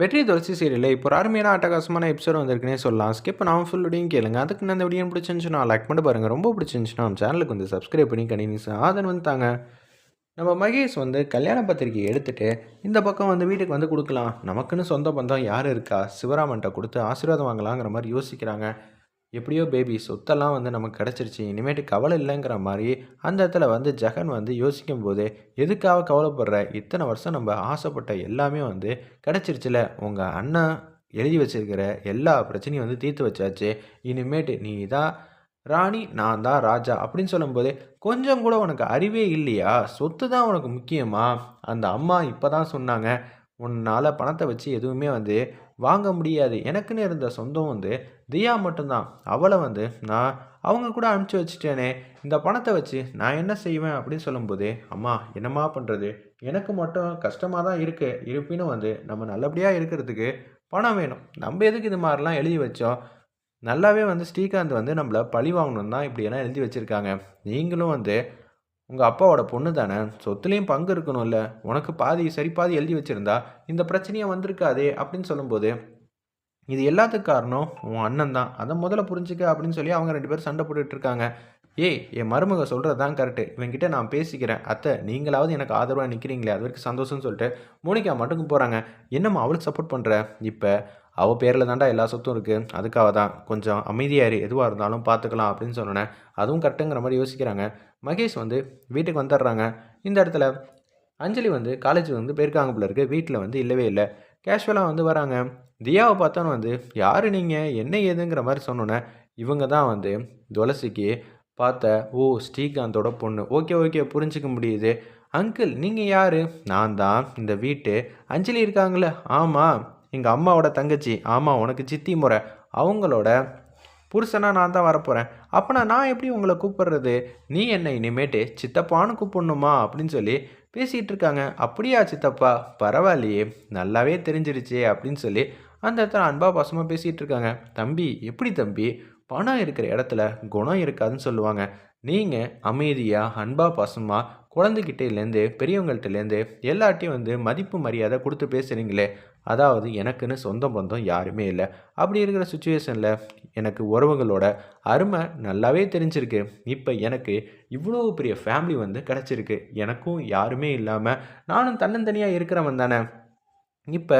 வெற்றி துளசி சீரியலில் இப்போ ஒரு அருமையான அட்டகாசமான எபிசோட் வந்திருக்குன்னே சொல்லலாம். ஸ்கிப் நான் ஃபுல்லுடையும் கேளுங்க. அதுக்கு நான் இந்த வீடியோ பிடிச்சிருந்துச்சுன்னா லைக் பண்ணி பாருங்கள் ரொம்ப பிடிச்சிருந்துச்சுன்னா நம்ம சேனலுக்கு வந்து சப்ஸ்கிரைப் பண்ணி கண்டினியூஸ் ஆதன் வந்துட்டாங்க நம்ம மகேஷ் வந்து கல்யாண பத்திரிக்கையை எடுத்துகிட்டு இந்த பக்கம் வந்து வீட்டுக்கு வந்து கொடுக்கலாம். நமக்குன்னு சொந்த பந்தம் யார் இருக்கா? சிவராமன்ட்ட கொடுத்து ஆசீர்வாதம் வாங்கலாங்கிற மாதிரி யோசிக்கிறாங்க. எப்படியோ பேபி சொத்தெல்லாம் வந்து நமக்கு கிடச்சிருச்சு இனிமேட்டு கவலை இல்லைங்கிற மாதிரி அந்த இடத்துல வந்து ஜெகன் வந்து யோசிக்கும் போது எதுக்காக கவலைப்படுற? இத்தனை வருஷம் நம்ம ஆசைப்பட்ட எல்லாமே வந்து கிடச்சிருச்சுல. உங்கள் அண்ணன் எழுதி வச்சிருக்கிற எல்லா பிரச்சனையும் வந்து தீர்த்து வச்சாச்சு. இனிமேட்டு நீ தான் ராணி நான் தான் ராஜா அப்படின்னு சொல்லும்போது கொஞ்சம் கூட உனக்கு அறிவே இல்லையா? சொத்து தான் உனக்கு முக்கியமா? அந்த அம்மா இப்போ தான் சொன்னாங்க. உன்னால் பணத்தை வச்சு எதுவுமே வந்து வாங்க முடியாது. எனக்குன்னு இருந்த சொந்தம் வந்து தியா மட்டும்தான். அவளை வந்து நான் அவங்க கூட அனுப்பிச்சி வச்சுட்டேனே. இந்த பணத்தை வச்சு நான் என்ன செய்வேன் அப்படின்னு சொல்லும்போது அம்மா என்னம்மா பண்ணுறது எனக்கு மட்டும் கஷ்டமாக தான் இருக்குது இருப்பினும் வந்து நம்ம நல்லபடியாக இருக்கிறதுக்கு பணம் வேணும். நம்ம எதுக்கு இது மாதிரிலாம் எழுதி வச்சோம்? நல்லாவே வந்து ஸ்ரீகாந்த் வந்து நம்மளை பழி வாங்கணும் தான் இப்படியெல்லாம் எழுதி வச்சுருக்காங்க. நீங்களும் வந்து உங்கள் அப்பாவோட பொண்ணு தானே? சொத்துலேயும் பங்கு இருக்கணும்ல. உனக்கு பாதி சரி பாதி எழுதி வச்சுருந்தா இந்த பிரச்சனையே வந்திருக்காதே அப்படின்னு சொல்லும்போது இது எல்லாத்துக்கு காரணம் உன் அண்ணன் தான். அதை முதல்ல புரிஞ்சுக்க அப்படின்னு சொல்லி அவங்க ரெண்டு பேரும் சண்டை போட்டுட்டு இருக்காங்க. ஏய் என் மருமக சொல்கிறது தான் கரெக்டு இவங்கிட்ட நான் பேசிக்கிறேன். அத்தை நீங்களாவது எனக்கு ஆதரவாக நிற்கிறீங்களே அது வரைக்கும் சந்தோஷம்னு சொல்லிட்டு மோனிகா மட்டும் போகிறாங்க என்னம்மா அவளுக்கு சப்போர்ட் பண்ணுற இப்போ அவள் பேரில் தாண்டா எல்லா சொத்தும் இருக்குது அதுக்காக தான். கொஞ்சம் அமைதியாரு எதுவாக இருந்தாலும் பார்த்துக்கலாம் அப்படின்னு சொன்னேன் அதுவும் கரெக்டுங்கிற மாதிரி யோசிக்கிறாங்க. மகேஷ் வந்து வீட்டுக்கு வந்துடுறாங்க. இந்த இடத்துல அஞ்சலி வந்து காலேஜ் வந்து போயிருக்காங்க போல இருக்குது வீட்டில் வந்து இல்லவே இல்லை. கேஷுவலாக வந்து வராங்க. தியாவை பார்த்தோன்னு வந்து யார் நீங்கள் என்ன ஏதுங்கிற மாதிரி சொன்னோன்னே இவங்க தான் வந்து துளசிக்கு பார்த்த ஓ ஸ்ரீகாந்தோட பொண்ணு. ஓகே ஓகே புரிஞ்சிக்க முடியுது. அங்கிள் நீங்கள் யார்? நான் தான். இந்த வீட்டு அஞ்சலி இருக்காங்களே ஆமாம் எங்கள் அம்மாவோட தங்கச்சி ஆமாம் உனக்கு சித்தி முறை. அவங்களோட புருஷனாக நான் தான் வரப்போகிறேன் அப்போனா நான் எப்படி உங்களை கூப்பிடுறது? நீ என்னை இனிமேட்டு சித்தப்பான்னு கூப்பிடணுமா? அப்படின்னு சொல்லி பேசிகிட்டு இருக்காங்க. அப்படியா சித்தப்பா பரவாயில்லையே நல்லாவே தெரிஞ்சிருச்சே அப்படின்னு சொல்லி அந்த இடத்துல அன்பா பாசமாக பேசிகிட்டு இருக்காங்க. தம்பி எப்படி தம்பி? பணம் இருக்கிற இடத்துல குணம் இருக்காதுன்னு சொல்லுவாங்க. நீங்கள் அமைதியாக அன்பா பாசமாக குழந்தைகிட்டேலேருந்து பெரியவங்கள்ட்டலேருந்து எல்லாட்டையும் வந்து மதிப்பு மரியாதை கொடுத்து பேசுகிறீங்களே அதாவது எனக்குன்னு சொந்த பந்தம் யாருமே இல்லை. அப்படி இருக்கிற சுச்சுவேஷனில் எனக்கு உறவுகளோட அருமை நல்லாவே தெரிஞ்சிருக்கு. இப்போ எனக்கு இவ்வளோ பெரிய ஃபேமிலி வந்து கிடச்சிருக்கு. எனக்கும் யாருமே இல்லாமல் நானும் தன்னந்தனியாக இருக்கிறவன் தானே. இப்போ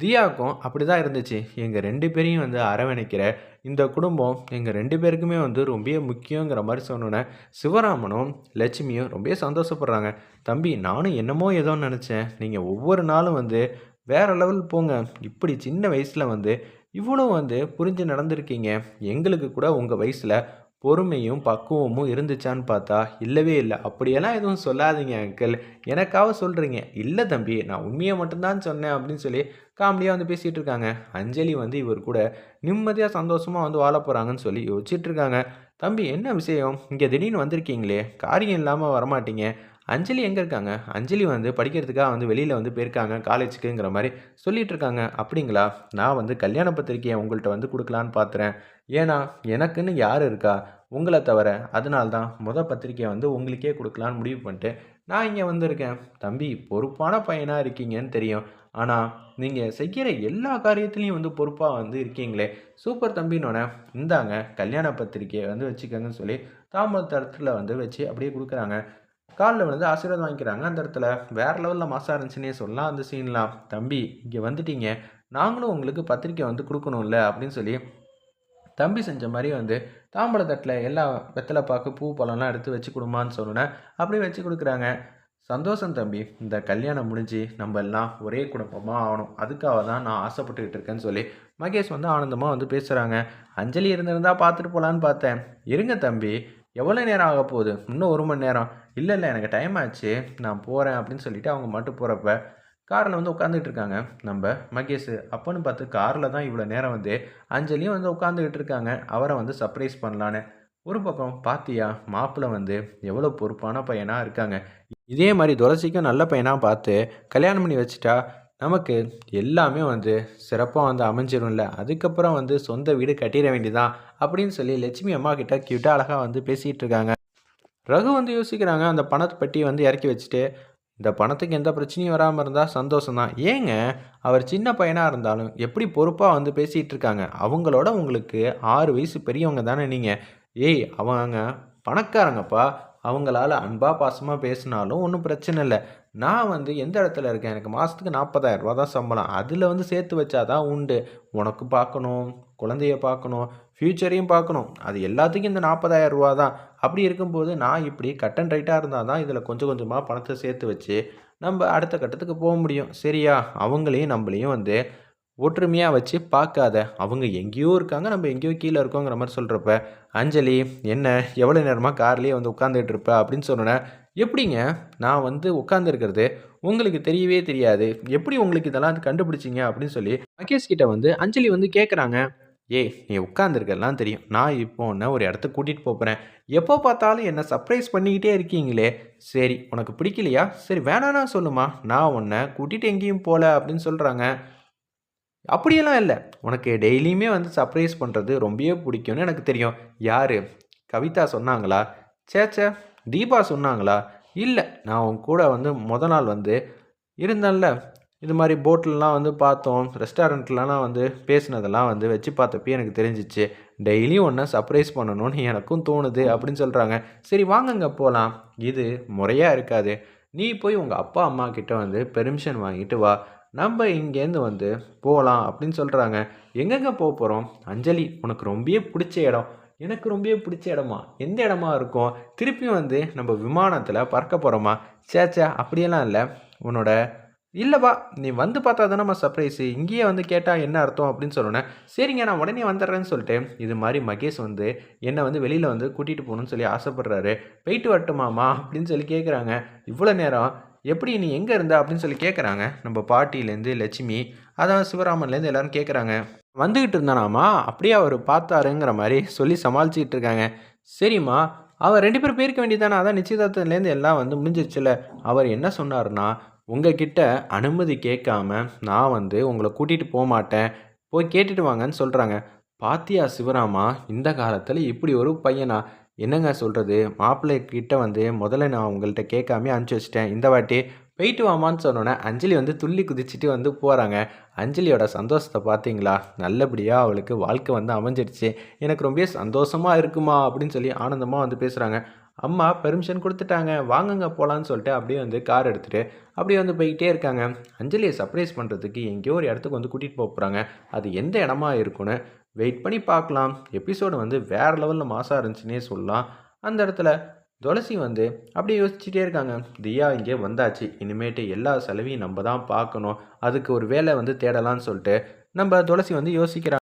தியாவுக்கும் அப்படி தான் இருந்துச்சு. எங்கள் ரெண்டு பேரையும் வந்து அரவணைக்கிற இந்த குடும்பம் எங்கள் ரெண்டு பேருக்குமே வந்து ரொம்ப முக்கியங்கிற மாதிரி சொன்னோன்னே சிவராமனும் லட்சுமியும் ரொம்ப சந்தோஷப்படுறாங்க. தம்பி நானும் என்னமோ ஏதோ நினச்சேன். நீங்கள் ஒவ்வொரு நாளும் வந்து வேறு லெவல் போங்க. இப்படி சின்ன வயசில் வந்து இவ்வளோ வந்து புரிஞ்சு நடந்திருக்கீங்க. எங்களுக்கு கூட உங்கள் வயசில் பொறுமையும் பக்குவமும் இருந்துச்சான்னு பார்த்தா இல்லவே இல்லை. அப்படியெல்லாம் எதுவும் சொல்லாதீங்க அங்கிள் எனக்காக சொல்கிறீங்க இல்லை தம்பி. நான் உண்மையை மட்டும்தான் சொன்னேன் அப்படின்னு சொல்லி காமெடியாக வந்து பேசிகிட்டு இருக்காங்க. அஞ்சலி வந்து இவர் கூட நிம்மதியாக சந்தோஷமாக வந்து வாழ போகிறாங்கன்னு சொல்லி யோசிச்சுட்டு இருக்காங்க. தம்பி என்ன விஷயம்? இங்கே திடீர்னு வந்திருக்கீங்களே. காரியம் இல்லாமல் வரமாட்டீங்க. அஞ்சலி எங்கே இருக்காங்க? அஞ்சலி வந்து படிக்கிறதுக்காக வந்து வெளியில் வந்து போயிருக்காங்க. காலேஜுக்குங்கிற மாதிரி சொல்லிகிட்டு இருக்காங்க. அப்படிங்களா? நான் வந்து கல்யாண பத்திரிக்கையை உங்கள்கிட்ட வந்து கொடுக்கலான்னு பார்த்துறேன் ஏன்னா எனக்குன்னு யார் இருக்கா? உங்களை தவிர. அதனால தான் முத பத்திரிக்கையை வந்து உங்களுக்கே கொடுக்கலான்னு முடிவு பண்ணிட்டு நான் இங்கே வந்திருக்கேன். தம்பி பொறுப்பான பையனாக இருக்கீங்கன்னு தெரியும். ஆனால் நீங்கள் செய்கிற எல்லா காரியத்துலேயும் வந்து பொறுப்பாக வந்து இருக்கீங்களே. சூப்பர் தம்பின்னொன்னே இந்தாங்க கல்யாண பத்திரிக்கையை வந்து வச்சுக்கோங்கன்னு சொல்லி தாமதத்தில் வந்து வச்சு அப்படியே கொடுக்குறாங்க. காலில் விழுந்து ஆசீர்வாதம் வாங்கிக்கிறாங்க. அந்த இடத்துல வேறு லெவலில் மாசாக இருந்துச்சுன்னே சொல்லலாம். அந்த சீன்லாம் தம்பி இங்கே வந்துட்டீங்க. நாங்களும் உங்களுக்கு பத்திரிக்கை வந்து கொடுக்கணும்ல அப்படின்னு சொல்லி தம்பி செஞ்ச மாதிரி வந்து தாம்பழத்தட்டில் எல்லா வெத்தலை பாக்கு பூ பழம்லாம் எடுத்து வச்சு கொடுமான்னு சொன்னேன் அப்படியே வச்சு கொடுக்குறாங்க. சந்தோஷம் தம்பி. இந்த கல்யாணம் முடிஞ்சு நம்ம எல்லாம் ஒரே குடும்பமாக ஆகணும். அதுக்காக தான் நான் ஆசைப்பட்டுக்கிட்டு இருக்கேன்னு சொல்லி மகேஷ் வந்து ஆனந்தமாக வந்து பேசுகிறாங்க அஞ்சலி இருந்திருந்தால் பார்த்துட்டு போகலான்னு பார்த்தேன். இருங்க தம்பி. எவ்வளோ நேரம் ஆக போகுது? இன்னும் ஒரு மணி நேரம். இல்லை இல்லை எனக்கு டைம் ஆச்சு. நான் போகிறேன் அப்படின்னு சொல்லிவிட்டு அவங்க மட்டும் போகிறப்ப காரில் வந்து உட்காந்துட்டு இருக்காங்க. நம்ம மகேஷ் அப்போன்னு பார்த்து காரில் தான் இவ்வளோ நேரம் வந்து அஞ்சலியும் வந்து உட்காந்துக்கிட்டு இருக்காங்க. அவரை வந்து சர்ப்ரைஸ் பண்ணலான்னு. ஒரு பக்கம் பாத்தியா மாப்பிள்ளை வந்து எவ்வளோ பொறுப்பான பையனாக இருக்காங்க. இதே மாதிரி துளசிக்கும் நல்ல பையனாக பார்த்து கல்யாணம் பண்ணி வச்சுட்டா நமக்கு எல்லாமே வந்து சிறப்பாக வந்து அமைஞ்சிரும்ல. அதுக்கப்புறம் வந்து சொந்த வீடு கட்டிட வேண்டியதான் அப்படின்னு சொல்லி லட்சுமி அம்மா கிட்ட கியூட்டாக அழகாக வந்து பேசிகிட்டு இருக்காங்க. ரகு வந்து யோசிக்கிறாங்க அந்த பணத்தை பட்டி வந்து இறக்கி வச்சுட்டு இந்த பணத்துக்கு எந்த பிரச்சனையும் வராமல் இருந்தால் சந்தோஷம்தான். ஏங்க அவர் சின்ன பையனாக இருந்தாலும் எப்படி பொறுப்பாக வந்து பேசிகிட்டு இருக்காங்க? அவங்களோட உங்களுக்கு ஆறு வயசு பெரியவங்க தானே நீங்கள் ஏய் அவங்க பணக்காரங்கப்பா அவங்களால அன்பாக பாசமாக பேசினாலும் ஒன்றும் பிரச்சனை இல்லை. நான் வந்து எந்த இடத்துல இருக்கேன்? எனக்கு மாதத்துக்கு நாற்பதாயிரம் ரூபா தான் சம்பளம். அதில் வந்து சேர்த்து வச்சாதான் உண்டு. உனக்கு பார்க்கணும் குழந்தைய பார்க்கணும் ஃப்யூச்சரையும் பார்க்கணும். அது எல்லாத்துக்கும் இந்த நாற்பதாயிரம் ரூபா தான். அப்படி இருக்கும்போது நான் இப்படி கட் அண்ட் ரைட்டாக இருந்தால் தான் இதில் கொஞ்சம் கொஞ்சமாக பணத்தை சேர்த்து வச்சு நம்ம அடுத்த கட்டத்துக்கு போக முடியும். சரியா? அவங்களையும் நம்மளையும் வந்து ஒற்றுமையாக வச்சு பார்க்காத. அவங்க எங்கேயோ இருக்காங்க நம்ம எங்கேயோ கீழே இருக்கோங்கிற மாதிரி சொல்கிறப்ப அஞ்சலி என்ன எவ்வளோ நேரமாக கார்லேயே வந்து உட்காந்துட்டு இருப்ப? அப்படின்னு சொன்னேன் எப்படிங்க? நான் வந்து உட்காந்துருக்கிறது உங்களுக்கு தெரியவே தெரியாது. எப்படி உங்களுக்கு இதெல்லாம் கண்டுபிடிச்சிங்க? அப்படின்னு சொல்லி மகேஷ் கிட்ட வந்து அஞ்சலி வந்து கேட்குறாங்க ஏய் நீ உட்காந்துருக்கெல்லாம் தெரியும். நான் இப்போ உன்னை ஒரு இடத்த கூட்டிகிட்டு போகிறேன் எப்போ பார்த்தாலும் என்னை சர்ப்ரைஸ் பண்ணிக்கிட்டே இருக்கீங்களே. சரி உனக்கு பிடிக்கலையா? சரி வேணானா சொல்லுமா நான் உன்னை கூட்டிகிட்டு எங்கேயும் போகல அப்படின்னு சொல்கிறாங்க அப்படியெல்லாம் இல்லை. உனக்கு டெய்லியுமே வந்து சர்ப்ரைஸ் பண்ணுறது ரொம்பவே பிடிக்கும்னு எனக்கு தெரியும். யார்? கவிதா சொன்னாங்களா? சேச்சே தீபா சொன்னாங்களா? இல்லை நான் உன் கூட வந்து முத நாள் வந்து இருந்தேன்ல. இது மாதிரி போட்டிலலாம் வந்து பார்த்தோம். ரெஸ்டாரண்ட்லலாம் வந்து பேசினதெல்லாம் வந்து வச்சு பார்த்தப்ப எனக்கு தெரிஞ்சிச்சு. டெய்லியும் ஒன்று சர்ப்ரைஸ் பண்ணணும்னு எனக்கும் தோணுது அப்படின்னு சொல்கிறாங்க சரி வாங்கங்க போகலாம் இது முறையாக இருக்காது. நீ போய் உங்கள் அப்பா அம்மா கிட்ட வந்து பெர்மிஷன் வாங்கிட்டு வா. நம்ம இங்கேருந்து வந்து போகலாம் அப்படின்னு சொல்கிறாங்க எங்கெங்கே போக போகிறோம் அஞ்சலி உனக்கு ரொம்பவே பிடிச்ச இடம். எனக்கு ரொம்பவே பிடிச்ச இடமா? எந்த இடமா இருக்கும்? திருப்பியும் வந்து நம்ம விமானத்தில் பறக்க போகிறோமா சேச்சா அப்படியெல்லாம் இல்லை. உன்னோட இல்லைப்பா நீ வந்து பார்த்தா தானேம்மா சர்ப்ரைஸு இங்கேயே வந்து கேட்டால் என்ன அர்த்தம்? அப்படின்னு சொன்னோன்னே சரிங்க நான் உடனே வந்துடுறேன்னு சொல்லிட்டு இது மாதிரி மகேஷ் வந்து என்னை வந்து வெளியில் வந்து கூட்டிகிட்டு போகணுன்னு சொல்லி ஆசைப்பட்றாரு. போயிட்டு வரட்டுமாமா அப்படின்னு சொல்லி கேட்குறாங்க இவ்வளோ நேரம் எப்படி நீ எங்கே இருந்த அப்படின்னு சொல்லி கேட்குறாங்க நம்ம பாட்டியிலேருந்து லட்சுமி அதான் சிவராமன்லேருந்து எல்லோரும் கேட்குறாங்க வந்துக்கிட்டு இருந்தானாமா? அப்படியே அவர் பார்த்தாருங்கிற மாதிரி சொல்லி சமாளிச்சிக்கிட்டு இருக்காங்க. சரிம்மா அவர் ரெண்டு பேரும் போயிருக்க வேண்டியதானே அதான் நிச்சயதார்த்தத்துலேருந்து எல்லாம் வந்து முடிஞ்சிருச்சுல அவர் என்ன சொன்னார்னா உங்ககிட்ட அனுமதி கேட்காம நான் வந்து உங்களை கூட்டிகிட்டு போக மாட்டேன். போய் கேட்டுட்டு வாங்கன்னு சொல்கிறாங்க பாத்தியா சிவராமா இந்த காலத்தில் இப்படி ஒரு பையனா? என்னங்க சொல்கிறது மாப்பிள்ளை கிட்ட வந்து முதல்ல நான் உங்கள்கிட்ட கேட்காம அனுப்பிச்சி வச்சிட்டேன். இந்த வாட்டி போயிட்டு வாமான்னு சொன்னோன்னே அஞ்சலி வந்து துள்ளி குதிச்சுட்டு வந்து போகிறாங்க அஞ்சலியோட சந்தோஷத்தை பார்த்தீங்களா? நல்லபடியாக அவளுக்கு வாழ்க்கை வந்து அமைஞ்சிடுச்சு எனக்கு ரொம்ப சந்தோஷமாக இருக்குமா? அப்படின்னு சொல்லி ஆனந்தமாக வந்து பேசுகிறாங்க அம்மா பெர்மிஷன் கொடுத்துட்டாங்க. வாங்குங்க போகலான்னு சொல்லிட்டு அப்படியே வந்து கார் எடுத்துகிட்டு அப்படியே வந்து போய்கிட்டே இருக்காங்க. அஞ்சலியை சர்ப்ரைஸ் பண்ணுறதுக்கு எங்கேயோ ஒரு இடத்துக்கு வந்து கூட்டிகிட்டு போக போகிறாங்க அது எந்த இடமா இருக்குன்னு வெயிட் பண்ணி பார்க்கலாம். எபிசோடு வந்து வேறு லெவலில் மாசாக இருந்துச்சுன்னே சொல்லலாம். அந்த இடத்துல துளசி வந்து அப்படியே யோசிச்சுட்டே இருக்காங்க. தியா இங்கே வந்தாச்சு. இனிமேட்டு எல்லா செலவையும் நம்ம தான் பார்க்கணும். அதுக்கு ஒரு வேலை வந்து தேடலான்னு சொல்லிட்டு நம்ம துளசி வந்து யோசிக்கிறாங்க